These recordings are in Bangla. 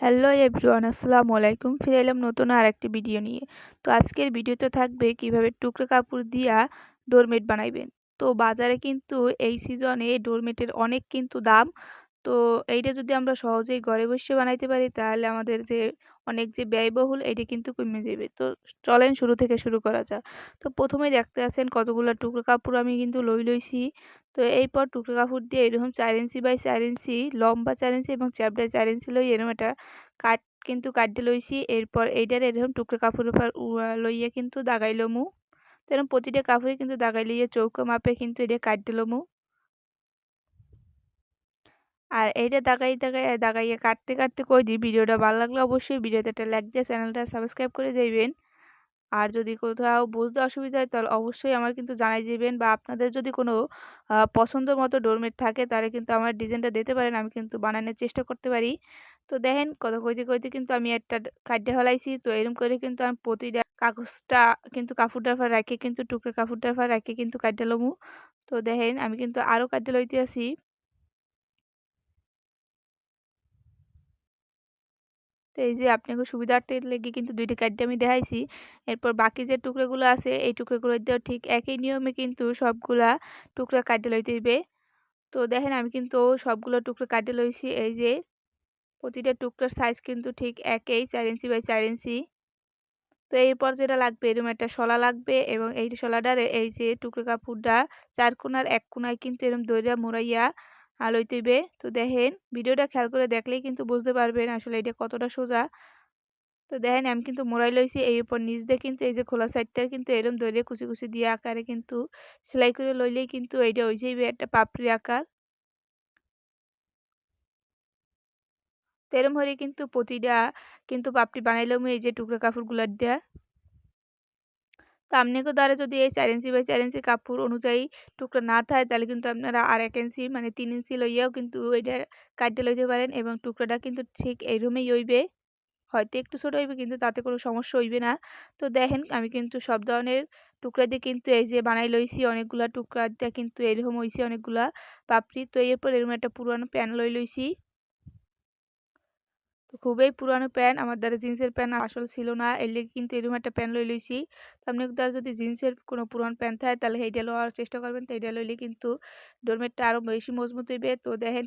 হ্যালো এভরিওয়ান, আসসালামু আলাইকুম। ফিরে এলাম নতুন আর একটি ভিডিও নিয়ে। তো আজকের ভিডিওতে থাকবে কীভাবে টুকরো কাপড় দিয়া ডোরমেট বানাইবেন। তো বাজারে কিন্তু এই সিজনে ডোরমেটের অনেক কিন্তু দাম তো এইটা যদি আমরা সহজেই ঘরে বসে বানাইতে পারি, তাহলে আমাদের যে অনেক যে ব্যয়বহুল এটা কিন্তু কমে যাবে। তো চলেন শুরু থেকে শুরু করা যাক। তো প্রথমেই দেখতে আছেন কতগুলো টুকরো কাপড় আমি কিন্তু লই লইছি। তো এরপর টুকরো কাপড় দিয়ে এরকম চার ইঞ্চি বাই চার ইঞ্চি, লম্বা চার ইঞ্চি এবং চ্যাপড়ায় চার ইঞ্চি লই এরকম একটা কাট কিন্তু কাটতে লইছি। এরপর এইটার এরকম টুকরো কাপড়ের উপর লইয়া কিন্তু দাগাই লমু। তো এরকম প্রতিটা কাপড়ে কিন্তু দাগাই লইয়া চৌকো মাপে কিন্তু এটা কাটতে লমু। আর এইটা দাগাই দাগাই, দাগাইয়ে কাটতে কাটতে কই দিই? ভিডিওটা ভালো লাগলে অবশ্যই ভিডিওতে একটা লাইক দিয়ে চ্যানেলটা সাবস্ক্রাইব করে দেবেন। আর যদি কোথাও বুঝতে অসুবিধা হয় তাহলে অবশ্যই আমার কিন্তু জানাই দিবেন বা আপনাদের যদি কোনো পছন্দ মতো ডোরমেট থাকে তাহলে কিন্তু আমার ডিজাইনটা দিতে পারেন, আমি কিন্তু বানানোর চেষ্টা করতে পারি। তো দেখেন কথা কইতে কইতে কিন্তু আমি একটা কাটতে ফেলাইছি, তো এরকম করে কিন্তু আমি প্রতিটা কাগজটা কিন্তু কাপড় ফার রাখে কিন্তু টুকরো কাপড় ফার রাখে কিন্তু কাটতে লমু তো দেখেন আমি কিন্তু আরও কাটতে লইতে আসি তো এই যে আপনাকে সুবিধার্থে লেগে কিন্তু দুইটি কার্ডটি আমি দেখাইছি। এরপর বাকি যে টুকরোগুলো আছে, এই টুকরোগুলো দিয়েও ঠিক একই নিয়মে কিন্তু সবগুলা টুকরা কাটে লইতে হইবে। তো দেখেন আমি কিন্তু সবগুলো টুকরো কাটে লইছি, এই যে প্রতিটা টুকরার সাইজ কিন্তু ঠিক একই, চার ইঞ্চি বাই চার ইঞ্চি। তো এরপর যেটা লাগবে এরকম একটা শলা লাগবে এবং এই শলাটারে এই যে টুকরো কাপড়টা চার কোনার এক কোনায় কিন্তু এরকম দইরা মোড়াইয়া আলোয় তৈবে তো দেখেন, ভিডিওটা খেয়াল করে দেখলেই কিন্তু বুঝতে পারবেন আসলে এটা কতটা সোজা। তো দেখেন, আমি কিন্তু মোড়াই লইছি এই উপর, নিচ দিয়ে কিন্তু এই যে খোলা সাইডটা কিন্তু এরম দইরে কুচি কুচি দিয়ে আকারে কিন্তু সেলাই করে লইলেই কিন্তু এইটা হয়ে যাইবে একটা পাপড়ি আকার। তো এরম হলে কিন্তু প্রতিটা কিন্তু পাপড়ি বানাইলাম এই যে টুকরো কাপড়গুলার দেয়া। তো আপনাকে দ্বারা যদি এই চার ইঞ্চি বাই চার ইঞ্চি কাপড় অনুযায়ী টুকরা না থাকে, তাহলে কিন্তু আপনারা আর এক ইঞ্চি মানে তিন ইঞ্চি লইয়াও কিন্তু এটা কাটতে লইতে পারেন এবং টুকরাটা কিন্তু ঠিক এইরকমই হইবে। হয়তো একটু ছোটো হইবে কিন্তু তাতে কোনো সমস্যা হইবে না। তো দেখেন, আমি কিন্তু সব ধরনের টুকরা দিয়ে কিন্তু এই যে বানাই লইছি, অনেকগুলা টুকরা দিয়ে কিন্তু এরকম হয়েছে অনেকগুলা পাপড়ি। তো এরপর এরকম একটা পুরানো প্যান লই লইছি। তো খুবই পুরানো প্যান্ট। আমার দ্বারা জিন্সের প্যান্ট আসল ছিল না। এর লেগে কিন্তু এরকম একটা প্যান্ট লই লইছি। আপনি দ্বারা যদি জিন্সের কোনো পুরান প্যান্ট থাকে, তাহলে সেইটা লওয়ার চেষ্টা করবেন। তো এইটা লইলে কিন্তু ডোরমেটটা আরও বেশি মজবুত হইবে। তো দেখেন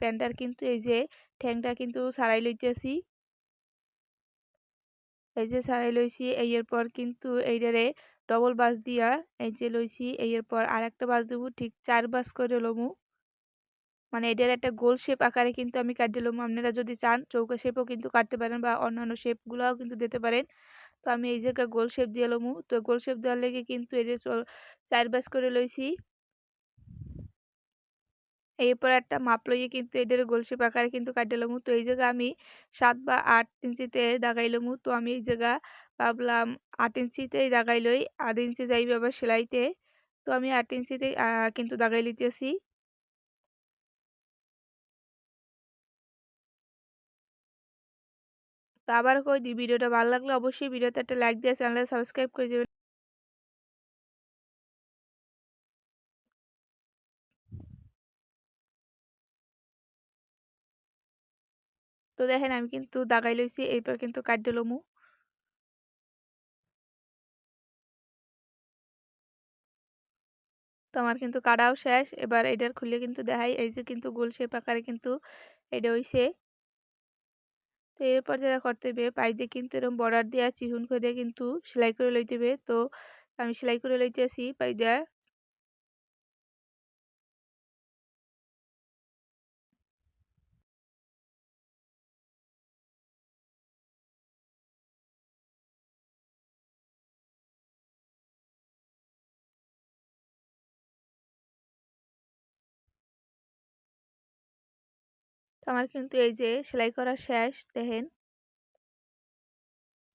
প্যান্টটার কিন্তু এই যে ঠ্যাংটা কিন্তু সারাই লইতেছি। এই যে সারাই লইছি। এই এরপর কিন্তু এইটারে ডবল বাস দিয়া এই যে লইছি। এই এরপর আর একটা বাস দেবো। ঠিক চার বাস করে লমু। মানে এটার একটা গোল শেপ আকারে কিন্তু আমি কাট দিলাম আপনারা যদি চান, চৌকা শেপও কিন্তু কাটতে পারেন বা অন্যান্য শেপগুলোও কিন্তু দিতে পারেন। তো আমি এই জায়গায় গোল শেপ দিয়ে লমু। তো গোল শেপ দেওয়ার লেগে কিন্তু যে চার বাস করে লইছি। এরপর একটা মাপ লইয়ে কিন্তু এদের গোল শেপ আকারে কিন্তু কাটে লমু। তো এই জায়গা আমি সাত বা আট ইঞ্চিতে দাগাই লমু। তো আমি এই জায়গা ভাবলাম আট ইঞ্চিতেই দাগাই লই। আধ ইঞ্চি যাইবে আবার সেলাইতে। তো আমি আট ইঞ্চিতে কিন্তু দাগাই লিতেছি তো আবার কই দিই ভিডিওটা ভালো লাগলে অবশ্যই ভিডিওতে একটা লাইক দিয়ে চ্যানেলটা সাবস্ক্রাইব করে দেবেন। তো দেখেন আমি কিন্তু দাগাই লইছি, এরপর কিন্তু কাটতে লমু। তো আমার কিন্তু কাটাও শেষ, এবার এটার খুলে কিন্তু দেখাই, এই যে কিন্তু গোল শেপ আকারে কিন্তু এটা হইছে। তো এরপর যারা করতে হবে, পাইপ দিয়ে কিন্তু এরকম বর্ডার দিয়ে চিহুন করে কিন্তু সেলাই করে লইতে হবে। তো আমি সেলাই করে লইতে আসি পাই দেওয়া তো আমার কিন্তু এই যে সেলাই করা শেষ, দেখেন।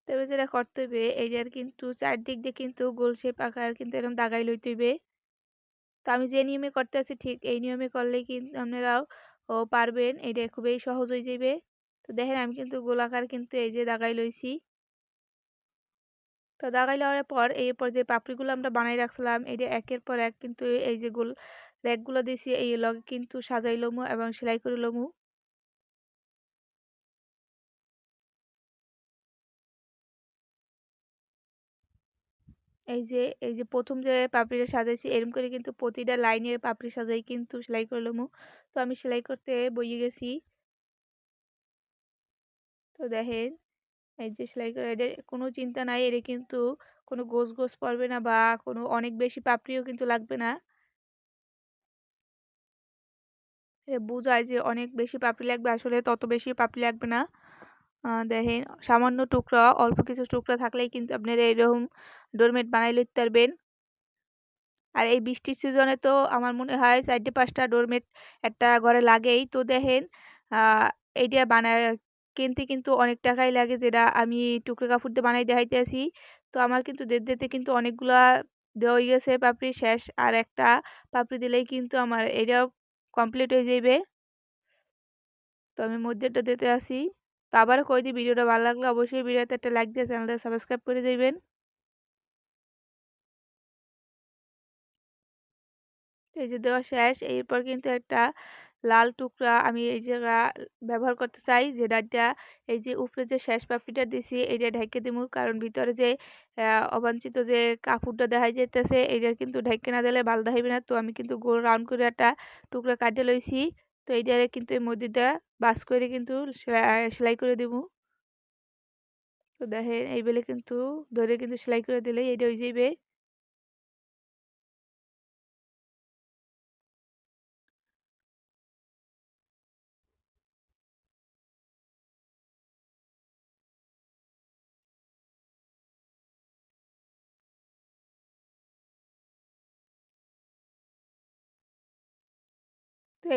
তবে যেটা করতে হবে এইটার কিন্তু চারদিক দিয়ে কিন্তু গোল শেপ আকার কিন্তু এরকম দাগাই লইতে হইবে। তো আমি যে নিয়মে করতে আছি ঠিক এই নিয়মে করলে কিন্তু আপনারাও পারবেন এটা খুবই সহজ হয়ে যাবে তো দেখেন আমি কিন্তু গোল গোলাকার কিন্তু এই যে দাগাই লইছি। তো দাগাই লওয়ার পর এই পর যে পাপড়িগুলো আমরা বানাই রাখছিলাম এটা একের পর এক কিন্তু এই যে গোল র্যাকগুলো দিয়েছি এই লগে কিন্তু সাজাই লমু এবং সেলাই করে লমু। এই যে এই যে প্রথম যে পাপড়িটা সাজাইছি এরকম করে কিন্তু প্রতিটা লাইনে পাপড়ি সাজাই কিন্তু সেলাই করে তো আমি সেলাই করতে বইয়ে গেছি। তো দেখেন, এই যে সেলাই করে এটা কোনো চিন্তা নাই এটা কিন্তু কোনো গোছ গোছ পড়বে না বা কোনো অনেক বেশি পাপড়িও কিন্তু লাগবে না। বোঝায় যে অনেক বেশি পাপড়ি লাগবে, আসলে তত বেশি পাপড়ি লাগবে না। দেখেন, সামান্য টুকরা, অল্প কিছু টুকরা থাকলেই কিন্তু আপনারা এরকম ডোরমেট বানাই লইতে পারবেন। আর এই বৃষ্টির সিজনে তো আমার মনে হয় চারটে পাঁচটা ডোরমেট একটা ঘরে লাগেই। তো দেখেন এইটা বানায় কিনতে কিন্তু অনেক টাকাই লাগে যেটা আমি টুকরো কাপড় দিয়ে বানাই দেখাইতেছি তো আমার কিন্তু দিতে কিন্তু অনেকগুলা দেওয়াই গেছে পাপড়ি শেষ। আর একটা পাপড়ি দিলেই কিন্তু আমার এটাও কমপ্লিট হয়ে যাবে তো আমি মধ্যেটা দিতে আসি তো আবারও কই দিই, ভিডিওটা ভালো লাগলে অবশ্যই ভিডিওতে একটা লাইক দিয়ে চ্যানেলটা সাবস্ক্রাইব করে দেবেন। এই যে দেওয়া শেষ, এরপর কিন্তু একটা লাল টুকরা আমি এই জায়গা ব্যবহার করতে চাই, যে যেটা এই যে উপরে যে শেষ পাপড়িটা দিছি, এইটা ঢেকে দিব কারণ ভিতরে যে অবাঞ্ছিত যে কাপড়টা দেখা যেতেছে এইটা কিন্তু ঢেকে না দিলে ভালো দেখাইবে না। তো আমি কিন্তু গোল রাউন্ড করে একটা টুকরা কাটে লইছি। তো এইটারে কিন্তু এই মধ্যে বাস করে কিন্তু সেলাই করে দিব। তো দেখেন, এই বেলে কিন্তু ধরে কিন্তু সেলাই করে দিলে এইটা হয়ে যাইবে।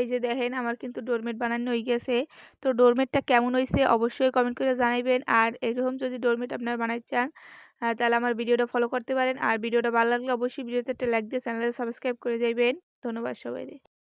এই যে দেখেন আমার কিন্তু ডোরমেট বানানো হয়ে গেছে। তো ডোরমেটটা কেমন হয়েছে অবশ্যই কমেন্ট করে জানাবেন আর এরকম যদি ডোরমেট আপনারা বানাতে চান তাহলে আমার ভিডিওটা ফলো করতে পারেন। আর ভিডিওটা ভালো লাগলে অবশ্যই ভিডিওতে একটা লাইক দিয়ে চ্যানেলে সাবস্ক্রাইব করে যাবেন ধন্যবাদ সবাই